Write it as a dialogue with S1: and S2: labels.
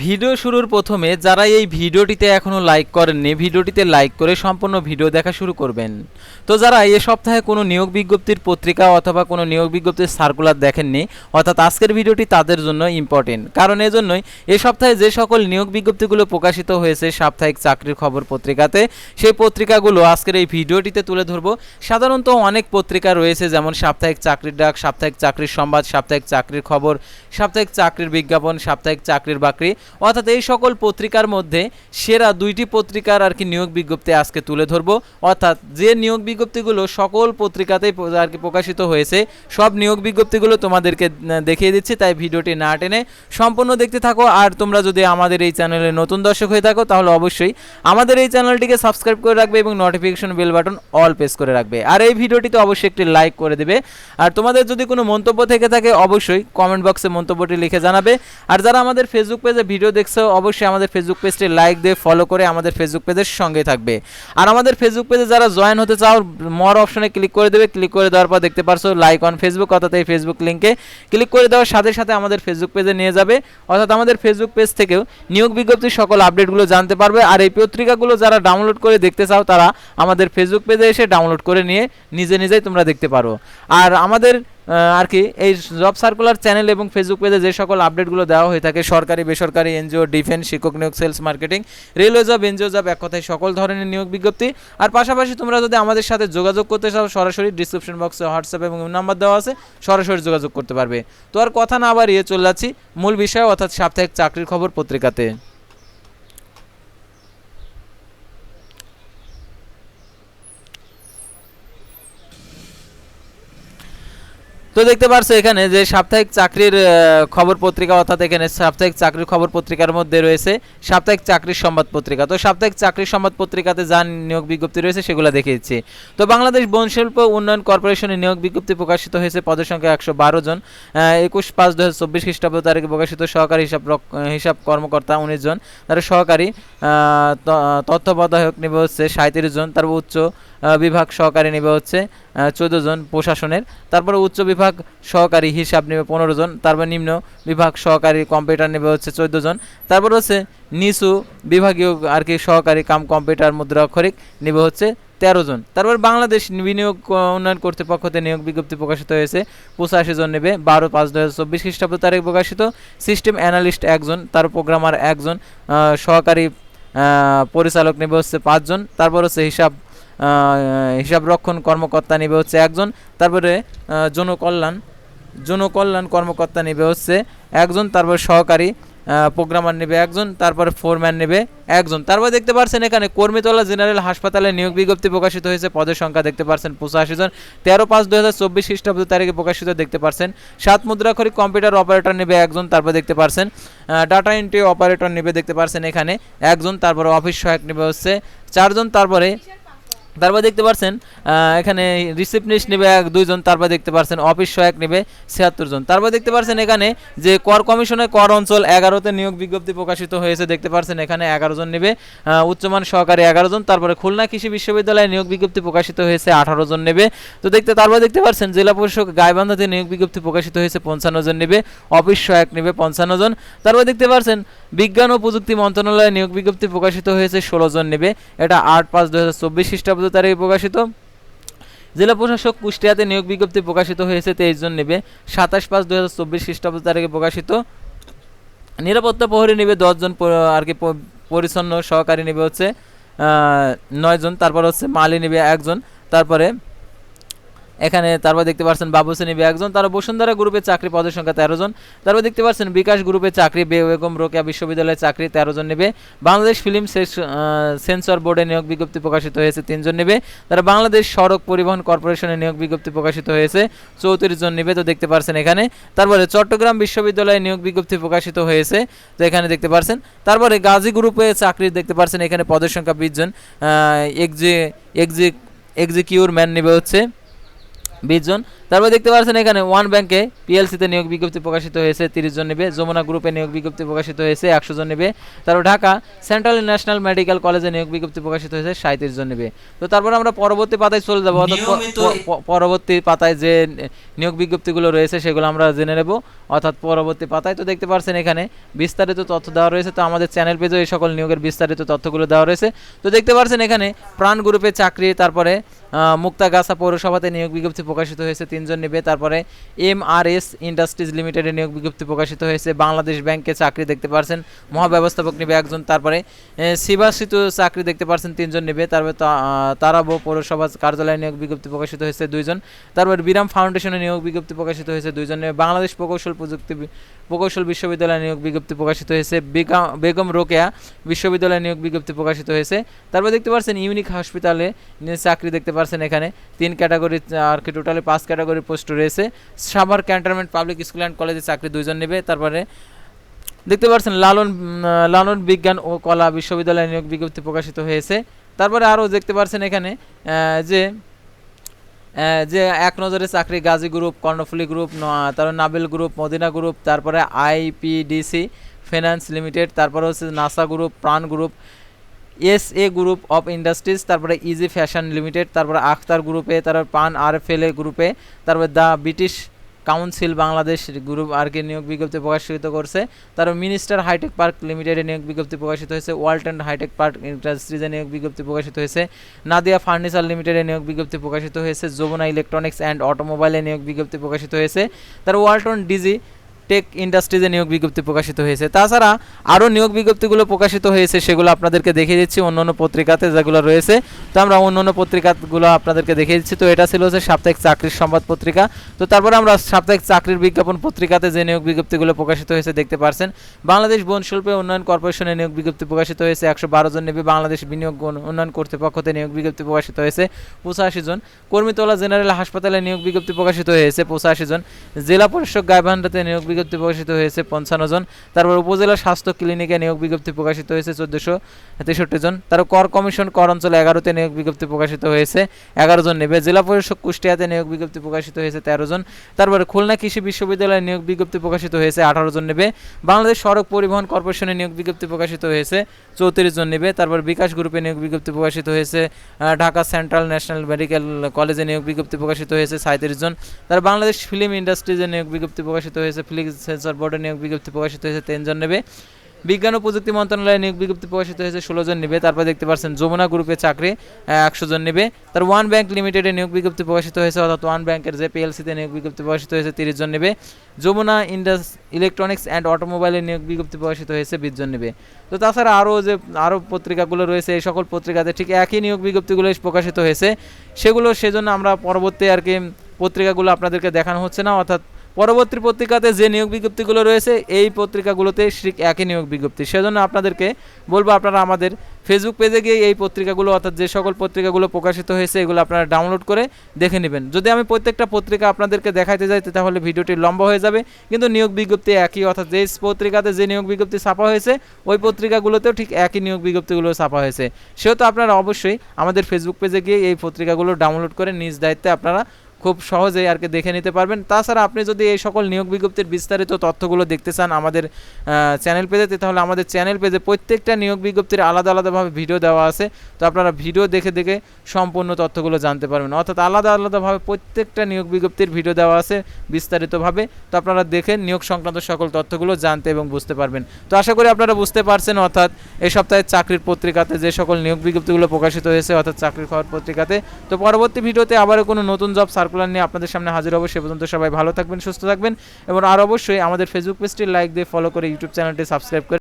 S1: Video শুরুর প্রথমে যারা এই ভিডিওটিতে এখনও লাইক করেননি, ভিডিওটিতে লাইক করে সম্পূর্ণ ভিডিও দেখা শুরু করবেন। তো যারা এ সপ্তাহে কোনো নিয়োগ বিজ্ঞপ্তির পত্রিকা অথবা কোনো নিয়োগ বিজ্ঞপ্তির সার্কুলার দেখেননি, অর্থাৎ আজকের ভিডিওটি তাদের জন্য ইম্পর্টেন্ট কারণ এজন্যই এ সপ্তাহে যে সকল নিয়োগ বিজ্ঞপ্তিগুলো প্রকাশিত হয়েছে, সাপ্তাহিক চাকরির খবর পত্রিকাতে, সেই পত্রিকাগুলো আজকের এই ভিডিওটিতে তুলে ধরব। সাধারণত অনেক পত্রিকা রয়েছে, যেমন সাপ্তাহিক চাকরির ডাক, সাপ্তাহিক চাকরির সংবাদ, সাপ্তাহিক চাকরির খবর, সাপ্তাহিক চাকরির বিজ্ঞাপন, সাপ্তাহিক চাকরির বাকরি। অর্থাৎ এই সকল পত্রিকার মধ্যে সেরা দুইটি পত্রিকার আর কি নিয়োগ বিজ্ঞপ্তি আজকে তুলে ধরবো। অর্থাৎ যে নিয়োগ বিজ্ঞপ্তিগুলো সকল পত্রিকাতেই আর কি প্রকাশিত হয়েছে, সব নিয়োগ বিজ্ঞপ্তিগুলো তোমাদেরকে দেখিয়ে দিচ্ছি, তাই ভিডিওটি না টেনে সম্পূর্ণ দেখতে থাকো। আর তোমরা যদি আমাদের এই চ্যানেলে নতুন দর্শক হয়ে থাকো, তাহলে অবশ্যই আমাদের এই চ্যানেলটিকে সাবস্ক্রাইব করে রাখবে এবং notification bell button all press করে রাখবে। আর এই ভিডিওটিতে অবশ্যই একটি লাইক করে দেবে। আর তোমাদের যদি কোনো মন্তব্য থেকে থাকে, অবশ্যই কমেন্ট বক্সে মন্তব্যটি লিখে জানাবে। আর যারা আমাদের ফেসবুক পেজে ভিডিও দেখছ, অবশ্যই আমাদের ফেসবুক পেজটি লাইক দিয়ে ফলো করে আমাদের ফেসবুক পেজের সঙ্গে থাকবে। আর আমাদের ফেসবুক পেজে যারা জয়েন হতে চাও মর অপশনে ক্লিক করে দেবে। ক্লিক করে দেওয়ার পর দেখতে পারছ লাইক অন ফেসবুক অর্থাৎ এই ফেসবুক লিঙ্কে ক্লিক করে দেওয়ার সাথে সাথে আমাদের ফেসবুক পেজে নিয়ে যাবে। অর্থাৎ আমাদের ফেসবুক পেজ থেকেও নিয়োগ বিজ্ঞপ্তির সকল আপডেটগুলো জানতে পারবে। আর এই পত্রিকাগুলো যারা ডাউনলোড করে দেখতে চাও, তারা আমাদের ফেসবুক পেজে এসে ডাউনলোড করে নিয়ে নিজে নিজেই তোমরা দেখতে পারো। আর আমাদের আর কি, এই জব সার্কুলার চ্যানেল এবং ফেসবুক পেজে যে সকল আপডেটগুলো দেওয়া হয়ে থাকে, সরকারি, বেসরকারি, এনজিও ডিফেন্স শিক্ষক নিয়োগ sales marketing railway job NGO job এক কথায় সকল ধরনের নিয়োগ বিজ্ঞপ্তি। আর পাশাপাশি তোমরা যদি আমাদের সাথে যোগাযোগ করতে চাও, সরাসরি ডিসক্রিপশন বক্সে হোয়াটসঅ্যাপ এবং নাম্বার দেওয়া আছে, সরাসরি যোগাযোগ করতে পারবে। তো আর কথা না বাড়িয়ে চলে যাচ্ছি, মূল বিষয় অর্থাৎ সাপ্তাহিক চাকরির খবর পত্রিকাতে। তো দেখতে পারছ এখানে যে সাপ্তাহিক চাকরির খবর পত্রিকা অর্থাৎ এখানে সাপ্তাহিক চাকরির খবর পত্রিকার মধ্যে রয়েছে সাপ্তাহিক চাকরির সংবাদ পত্রিকা। তো সাপ্তাহিক চাকরির সংবাদ পত্রিকাতে যা নিয়োগ বিজ্ঞপ্তি রয়েছে সেগুলো দেখে দিচ্ছি তো বাংলাদেশ বন শিল্প উন্নয়ন কর্পোরেশনের নিয়োগ বিজ্ঞপ্তি প্রকাশিত হয়েছে পদের সংখ্যা একশো বারো জন। একুশ পাঁচ দু হাজার চব্বিশ খ্রিস্টাব্দ তারিখে প্রকাশিত সহকারী হিসাব হিসাব কর্মকর্তা উনিশ জন। তার সহকারী তত্ত্বাবধায়ক নেবে হচ্ছে সাঁত্রিশ জন। তার উচ্চ বিভাগ সহকারী নেবে হচ্ছে চোদ্দ জন প্রশাসনের। তারপরে উচ্চ বিভাগ সহকারী হিসাব নেবে পনেরো জন। তারপর নিম্ন বিভাগ সহকারী কম্পিউটার নেবে হচ্ছে চোদ্দ জন। তারপর হচ্ছে নিচু বিভাগীয় আর কি সহকারী কাম কম্পিউটার মুদ্রা অক্ষরিক নেবে হচ্ছে তেরো জন। তারপর বাংলাদেশ বিনিয়োগ উন্নয়ন কর্তৃপক্ষতে নিয়োগ বিজ্ঞপ্তি প্রকাশিত হয়েছে। পঁচাশি জন নেবে। বারো পাঁচ দু হাজার চব্বিশ খ্রিস্টাব্দ তারিখ প্রকাশিত। সিস্টেম অ্যানালিস্ট একজন তার প্রোগ্রামার একজন সহকারী পরিচালক নেবে হচ্ছে পাঁচজন তারপর হচ্ছে হিসাব আহ, হিসাব রক্ষণ কর্মকর্তা নেবে হচ্ছে একজন। তারপরে জনকল্যাণ জনকল্যাণ কর্মকর্তা নেবে হচ্ছে একজন। তারপর সহকারী প্রোগ্রামার নেবে একজন। তারপর ফোরম্যান নেবে একজন। তারপর দেখতে পাচ্ছেন এখানে কর্মীতলা জেনারেল হাসপাতালে নিয়োগ বিজ্ঞপ্তি প্রকাশিত হয়েছে। পদের সংখ্যা দেখতে পাচ্ছেন পঁচাশি জন। তেরো পাঁচ দু হাজার চব্বিশ খ্রিস্টাব্দ তারিখে প্রকাশিত দেখতে পাচ্ছেন সাত মুদ্রাক্ষরী কম্পিউটার অপারেটর নেবে একজন। তারপর দেখতে পাচ্ছেন ডাটা এন্ট্রি অপারেটর নেবে দেখতে পাচ্ছেন এখানে একজন। তারপরে অফিস সহায়ক নেবে হচ্ছে চারজন। তারপরে তারপর দেখতে পাচ্ছেন এখানে রিসিপনিস্ট নেবে এক, দুইজন, তারপর দেখতে পাচ্ছেন অফিস সহায়ক নেবে ছিয়াত্তর জন। তারপর দেখতে পাচ্ছেন এখানে যে কর কমিশনের কর অঞ্চল এগারোতে নিয়োগ বিজ্ঞপ্তি প্রকাশিত হয়েছে, দেখতে পাচ্ছেন এখানে এগারো জন নেবে। উচ্চমান সহকারী এগারো জন, তারপরে খুলনা কৃষি বিশ্ববিদ্যালয়ে নিয়োগ বিজ্ঞপ্তি প্রকাশিত হয়েছে আঠারো জন নেবে। তো দেখতে, তারপর দেখতে পাচ্ছেন জেলা পরিষদ গাইবান্ধাতে নিয়োগ বিজ্ঞপ্তি প্রকাশিত হয়েছে পঞ্চান্ন জন নেবে, অফিস সহায়ক নেবে পঞ্চান্ন জন। তারপর দেখতে পাচ্ছেন বিজ্ঞান ও প্রযুক্তি মন্ত্রণালয়ে নিয়োগ বিজ্ঞপ্তি প্রকাশিত হয়েছে ষোলো জন নেবে, এটা আট পাঁচ দু হাজার চব্বিশ খ্রিস্টাব্দ তারিখে প্রকাশিত। জেলা প্রশাসক কুষ্টিয়াতে নিয়োগ বিজ্ঞপ্তি প্রকাশিত হয়েছে, তেইশ জন নেবে। সাতাশ পাঁচ দু হাজার চব্বিশ খ্রিস্টাব্দ তারিখে প্রকাশিত। নিরাপত্তা প্রহরী নেবে দশজন জন আর কি পরিচ্ছন্ন সহকারী নেবে হচ্ছে নয়জন, তারপর হচ্ছে মালি নেবে একজন, তারপরে এখানে তারপর দেখতে পাচ্ছেন বাবুসে নিবে একজন তারা বসুন্ধরা গ্রুপে চাকরি পদের সংখ্যা তেরো জন। তারপর দেখতে পাচ্ছেন বিকাশ গ্রুপে চাকরি বেগম রোকেয়া বিশ্ববিদ্যালয়ে চাকরি তেরো জন নেবে। বাংলাদেশ ফিল্ম সেন্সর বোর্ডে নিয়োগ বিজ্ঞপ্তি প্রকাশিত হয়েছে তিনজন নেবে। তারা বাংলাদেশ সড়ক পরিবহন কর্পোরেশনে নিয়োগ বিজ্ঞপ্তি প্রকাশিত হয়েছে, চৌত্রিশ জন নেবে তো দেখতে পাচ্ছেন এখানে। তারপরে চট্টগ্রাম বিশ্ববিদ্যালয়ে নিয়োগ বিজ্ঞপ্তি প্রকাশিত হয়েছে, তো এখানে দেখতে পাচ্ছেন তারপরে গাজী গ্রুপে চাকরি দেখতে পাচ্ছেন এখানে পদের সংখ্যা বিশ জন। এক্সি এক্সি এক্সিকিউর ম্যান নেবে হচ্ছে। বিশ জন। তারপর দেখতে পাচ্ছেন এখানে ওয়ান ব্যাংকে পিএলসিতে নিয়োগ বিজ্ঞপ্তি প্রকাশিত হয়েছে তিরিশ জন নেবে। যমুনা গ্রুপে নিয়োগ বিজ্ঞপ্তি প্রকাশিত হয়েছে একশো জন নেবে। তারপর ঢাকা সেন্ট্রাল ন্যাশনাল মেডিকেল কলেজে নিয়োগ বিজ্ঞপ্তি প্রকাশিত হয়েছে সাঁত্রিশ জন নেবে। তো তারপর আমরা পরবর্তী পাতায় চলে যাব অর্থাৎ পরবর্তী পাতায় যে নিয়োগ বিজ্ঞপ্তিগুলো রয়েছে সেগুলো আমরা জেনে নেব। অর্থাৎ পরবর্তী পাতায় তো দেখতে পাচ্ছেন এখানে বিস্তারিত তথ্য দেওয়া রয়েছে। তো আমাদের চ্যানেল পেজেও এই সকল নিয়োগের বিস্তারিত তথ্যগুলো দেওয়া রয়েছে। তো দেখতে পাচ্ছেন এখানে প্রাণ গ্রুপে চাকরি তারপরে মুক্তাগাছা পৌরসভাতে নিয়োগ বিজ্ঞপ্তি প্রকাশিত হয়েছে, তিনজন নেবে। তারপরে এম আর এস ইন্ডাস্ট্রিজ লিমিটেডে নিয়োগ বিজ্ঞপ্তি প্রকাশিত হয়েছে। বাংলাদেশ ব্যাংকে চাকরি দেখতে পারছেন, মহাব্যবস্থাপক নেবে একজন। তারপরে শিবাসিত চাকরি দেখতে পারছেন, তিনজন নেবে। তারপরে তারাবো পৌরসভা কার্যালয়ে নিয়োগ বিজ্ঞপ্তি প্রকাশিত হয়েছে, দুইজন। তারপর বিরাম ফাউন্ডেশনে নিয়োগ বিজ্ঞপ্তি প্রকাশিত হয়েছে, দুইজন নেবে। বাংলাদেশ প্রকৌশল প্রযুক্তি প্রকৌশল বিশ্ববিদ্যালয়ে নিয়োগ বিজ্ঞপ্তি প্রকাশিত হয়েছে। বেগা- বেগম রোকেয়া বিশ্ববিদ্যালয়ে নিয়োগ বিজ্ঞপ্তি প্রকাশিত হয়েছে। তারপর দেখতে পাচ্ছেন ইউনিক হসপিটালে চাকরি দেখতে পাচ্ছেন এখানে। তিন ক্যাটাগরি, আর কি টোটালি পাঁচ ক্যাটাগরি পোস্ট রয়েছে। Savar cantonment public school and কলেজে চাকরি দুইজন নেবে। তারপরে দেখতে পাচ্ছেন লালন লালন বিজ্ঞান ও কলা বিশ্ববিদ্যালয়ে নিয়োগ বিজ্ঞপ্তি প্রকাশিত হয়েছে। তারপরে আরও দেখতে পাচ্ছেন এখানে যে যে এক নজরে চাকরি গাজী গ্রুপ, কর্ণফুলী গ্রুপ তারপর নাবিল গ্রুপ, মদিনা গ্রুপ, তারপরে আইপিডিসি ফিনান্স লিমিটেড, তারপরে হচ্ছে Nassa group, Pran group S A group of industries, তারপরে ইজি ফ্যাশন লিমিটেড, তারপরে আখতার গ্রুপে, তারপর পান আর এ গ্রুপে, তারপরে the British Council Bangladesh group আর কি নিয়োগ বিজ্ঞপ্তি প্রকাশিত করছে, তারপর মিনিস্টার হাইটেক পার্ক লিমিটেডে নিয়োগ বিজ্ঞপ্তি প্রকাশিত হয়েছে ওয়ালটন হাইটেক পার্ক ইন্ডাস্ট্রিজে নিয়োগ বিজ্ঞপ্তি প্রকাশিত হয়েছে, নাদিয়া ফার্নিচার লিমিটেডে নিয়োগ বিজ্ঞপ্তি প্রকাশিত হয়েছে, যমুনা ইলেকট্রনিক্স অ্যান্ড অটোমোবাইলে নিয়োগ বিজ্ঞপ্তি প্রকাশিত হয়েছে তার ওয়ালটন ডিজি টেক ইন্ডাস্ট্রিজে নিয়োগ বিজ্ঞপ্তি প্রকাশিত হয়েছে। তাছাড়া আরও নিয়োগ বিজ্ঞপ্তিগুলো প্রকাশিত হয়েছে, সেগুলো আপনাদেরকে দেখিয়ে দিচ্ছি অন্য অন্য পত্রিকাতে যেগুলো রয়েছে। তো আমরা অন্য অন্য পত্রিকাগুলো আপনাদেরকে দেখিয়ে দিচ্ছি। তো এটা ছিল হচ্ছে সাপ্তাহিক চাকরির সংবাদ পত্রিকা। তো তারপরে আমরা সাপ্তাহিক চাকরির বিজ্ঞাপন পত্রিকাতে যে নিয়োগ বিজ্ঞপ্তিগুলো প্রকাশিত হয়েছে দেখতে পারছেন। বাংলাদেশ বন শিল্প উন্নয়ন কর্পোরেশনের নিয়োগ বিজ্ঞপ্তি প্রকাশিত হয়েছে। একশো বারো জন নেবে বাংলাদেশ বিনিয়োগ উন্নয়ন কর্তৃপক্ষতে নিয়োগ বিজ্ঞপ্তি প্রকাশিত হয়েছে। পঁচাশি জন। কর্মীতলা জেনারেল হাসপাতালে নিয়োগ বিজ্ঞপ্তি প্রকাশিত হয়েছে পঁচাশি জন। জেলা পরিষদ গাইবান্ধাতে নিয়োগ বিজ্ঞপ্তি প্রকাশিত হয়েছে পঞ্চান্ন জন। তারপর উপজেলা স্বাস্থ্য ক্লিনিকে নিয়োগ বিজ্ঞপ্তি প্রকাশিত হয়েছে চোদ্দোশো তেষট্টি জন। তারপর কর কমিশন কর অঞ্চল এগারোতে নিয়োগ বিজ্ঞপ্তি প্রকাশিত হয়েছে, এগারো জন নেবে। জেলা পরিষদ কুষ্টিয়াতে নিয়োগ বিজ্ঞপ্তি প্রকাশিত হয়েছে তেরো জন। তারপরে খুলনা কৃষি বিশ্ববিদ্যালয়ে নিয়োগ বিজ্ঞপ্তি প্রকাশিত হয়েছে আঠারো জন নেবে। বাংলাদেশ সড়ক পরিবহন কর্পোরেশনে নিয়োগ বিজ্ঞপ্তি প্রকাশিত হয়েছে চৌত্রিশ জন নেবে। তারপর বিকাশ গ্রুপে নিয়োগ বিজ্ঞপ্তি প্রকাশিত হয়েছে ঢাকা সেন্ট্রাল ন্যাশনাল মেডিকেল কলেজে নিয়োগ বিজ্ঞপ্তি প্রকাশিত হয়েছে সাঁত্রিশ জন। তার বাংলাদেশ ফিল্ম ইন্ডাস্ট্রিজে নিয়োগ বিজ্ঞপ্তি প্রকাশিত হয়েছে ফিল্ম সেন্সর বোর্ডে নিয়োগ বিজ্ঞপ্তি প্রকাশিত হয়েছে, তিনজন নেবে। বিজ্ঞান ও প্রযুক্তি মন্ত্রণালয়ে নিয়োগ বিজ্ঞপ্তি প্রকাশিত হয়েছে ষোলো জন নেবে। তারপর দেখতে পাচ্ছেন, যমুনা গ্রুপে চাকরি একশো জন নেবে। তার ওয়ান ব্যাংক লিমিটেডে নিয়োগ বিজ্ঞপ্তি প্রকাশিত হয়েছে, অর্থাৎ ওয়ান ব্যাংকের যে পিএলসিতে নিয়োগ বিজ্ঞপ্তি প্রকাশিত হয়েছে তিরিশ জন নেবে। যমুনা ইন্ডাস ইলেকট্রনিক্স অ্যান্ড অটোমোবাইলে নিয়োগ বিজ্ঞপ্তি প্রকাশিত হয়েছে বিশ জন নেবে। তো তাছাড়া আরও যে, আরও পত্রিকাগুলো রয়েছে, এই সকল পত্রিকাতে ঠিক একই নিয়োগ বিজ্ঞপ্তিগুলো প্রকাশিত হয়েছে। সেগুলো সেজন্য আমরা পরবর্তী আর কি পত্রিকাগুলো আপনাদেরকে দেখানো হচ্ছে না, অর্থাৎ পরবর্তী পত্রিকাতে যে নিয়োগ বিজ্ঞপ্তিগুলো রয়েছে, এই পত্রিকাগুলোতে ঠিক একই নিয়োগ বিজ্ঞপ্তি। সেজন্য আপনাদেরকে বলব, আপনারা আমাদের ফেসবুক পেজে গিয়ে এই পত্রিকাগুলো, অর্থাৎ যে সকল পত্রিকাগুলো প্রকাশিত হয়েছে, এগুলো আপনারা ডাউনলোড করে দেখে নেবেন। যদি আমি প্রত্যেকটা পত্রিকা আপনাদেরকে দেখাইতে যাই তাহলে ভিডিওটি লম্বা হয়ে যাবে। কিন্তু নিয়োগ বিজ্ঞপ্তি একই, অর্থাৎ যে পত্রিকাতে যে নিয়োগ বিজ্ঞপ্তি ছাপা হয়েছে, ওই পত্রিকাগুলোতেও ঠিক একই নিয়োগ বিজ্ঞপ্তিগুলো ছাপা হয়েছে। সেহেতু আপনারা অবশ্যই আমাদের ফেসবুক পেজে গিয়ে এই পত্রিকাগুলো ডাউনলোড করে নিজ দায়িত্বে আপনারা খুব সহজেই আর কি দেখে নিতে পারবেন। তাছাড়া আপনি যদি এই সকল নিয়োগ বিজ্ঞপ্তির বিস্তারিত তথ্যগুলো দেখতে চান আমাদের চ্যানেল পেজেতে, তাহলে আমাদের চ্যানেল পেজে প্রত্যেকটা নিয়োগ বিজ্ঞপ্তির আলাদা আলাদাভাবে ভিডিও দেওয়া আছে। তো আপনারা ভিডিও দেখে দেখে সম্পূর্ণ তথ্যগুলো জানতে পারবেন। অর্থাৎ আলাদা আলাদাভাবে প্রত্যেকটা নিয়োগ বিজ্ঞপ্তির ভিডিও দেওয়া আছে বিস্তারিতভাবে। তো আপনারা দেখে নিয়োগ সংক্রান্ত সকল তথ্যগুলো জানতে এবং বুঝতে পারবেন। তো আশা করি আপনারা বুঝতে পারছেন, অর্থাৎ এই সপ্তাহে চাকরির পত্রিকাতে যে সকল নিয়োগ বিজ্ঞপ্তিগুলো প্রকাশিত হয়েছে, অর্থাৎ চাকরির খবর পত্রিকাতে। তো পরবর্তী ভিডিওতে আবারও কোনো নতুন জব সার্কুলার নিয়ে আপনাদের সামনে হাজির হব। সে পর্যন্ত সবাই ভালো থাকবেন, সুস্থ থাকবেন এবং আর অবশ্যই আমাদের ফেসবুক পেজটি লাইক দিয়ে ফলো করে ইউটিউব চ্যানেলটি সাবস্ক্রাইব করে